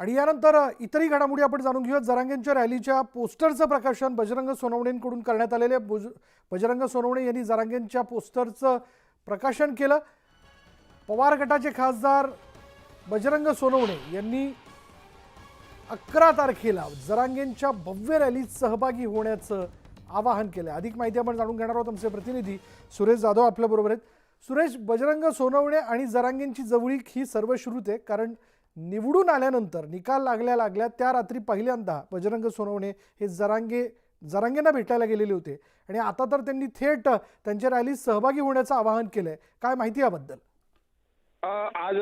आणि यानंतर इतरही घडामोडी आपण जाणून घेऊयात. जरांगेंच्या रॅलीच्या पोस्टरचं प्रकाशन बजरंग सोनवणेंकडून करण्यात आलेले. बुज बजरंग सोनवणे यांनी जरांगेंच्या पोस्टरचं प्रकाशन केलं. पवार गटाचे खासदार बजरंग सोनवणे यांनी अकरा तारखेला जरांगेंच्या भव्य रॅलीत सहभागी होण्याचं आवाहन केलं. अधिक माहिती आपण जाणून घेणार आहोत आमचे प्रतिनिधी सुरेश जाधव आपल्याबरोबर आहेत. सुरेश बजरंग सोनवणे आणि जरांगेंची जवळीक ही सर्वश्रुत आहे कारण निवडून आल्यानंतर निकाल लागल्या लागल्या त्या रात्री पहिल्यांदा बजरंग सोनवणे हे जरांगे जरांगेंना भेटायला गेलेले होते. आणि आता तर त्यांनी थेट त्यांच्या रॅलीत सहभागी होण्याचं आवाहन केलंय. काय माहिती याबद्दल? आज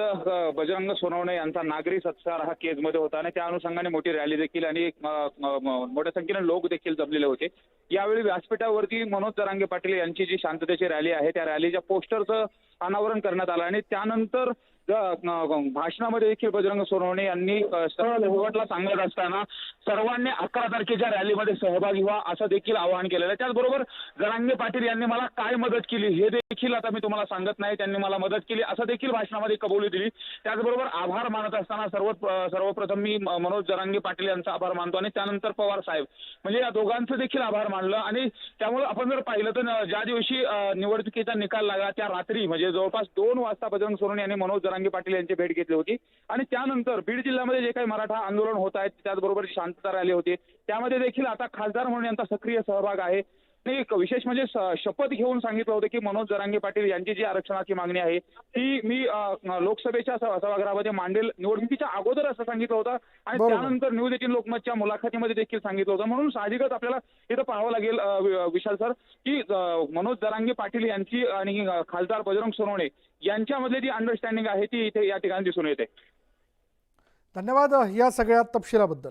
बजरंग सोनवणे यांचा नागरी सत्कार हा केजमध्ये होता आणि त्या अनुषंगाने मोठी रॅली देखील आणि मोठ्या संख्येने लोक देखील जमलेले होते. यावेळी व्यासपीठावरती मनोज जरांगे पाटील यांची जी शांततेची रॅली आहे त्या रॅलीच्या पोस्टरचं अनावरण करण्यात आलं आणि त्यानंतर भाषणामध्ये देखील बजरंग सोनवणे यांनी सरळ सांगत असताना सर्वांनी अकरा तारखेच्या रॅलीमध्ये सहभागी व्हा असं देखील आवाहन केलेलं आहे. त्याचबरोबर जरांगे पाटील यांनी मला काय मदत केली हे देखील आता मी तुम्हाला सांगत नाही. त्यांनी मला मदत केली असं देखील भाषणामध्ये कबुली दिली. त्याचबरोबर आभार मानत असताना सर्व सर्वप्रथम मी मनोज जरांगे पाटील यांचा आभार मानतो आणि त्यानंतर पवार साहेब. म्हणजे या दोघांचं देखील आभार मानलं आणि त्यामुळे आपण जर पाहिलं तर ज्या दिवशी निवडणुकीचा निकाल लागला त्या रात्री म्हणजे जवळपास दोन वाजता बजरंग सोनवणे यांनी मनोज जरांगे पाटील यांची भेट घेतली होती. आणि त्यानंतर बीड जिल्ह्यामध्ये जे काही मराठा आंदोलन होत आहेत त्याचबरोबर शांतता रॅली होती त्यामध्ये देखील आता खासदार म्हणून यांचा सक्रिय सहभाग आहे. आणि एक विशेष म्हणजे शपथ घेऊन सांगितलं होतं की मनोज जरांगे पाटील यांची जी आरक्षणाची मागणी आहे ती मी लोकसभेच्या सभागृहामध्ये मांडेल निवडणुकीच्या अगोदर असं सांगितलं होतं आणि. त्यानंतर न्यूज एटीन लोकमतच्या मुलाखतीमध्ये देखील सांगितलं होतं. म्हणून साहजिकच आपल्याला इथं पाहावं लागेल विशाल सर की मनोज जरांगे पाटील यांची आणि खासदार बजरंग सोनवणे यांच्यामधली जी अंडरस्टँडिंग आहे ती इथे या ठिकाणी दिसून येते. धन्यवाद या सगळ्या तपशिलाबद्दल.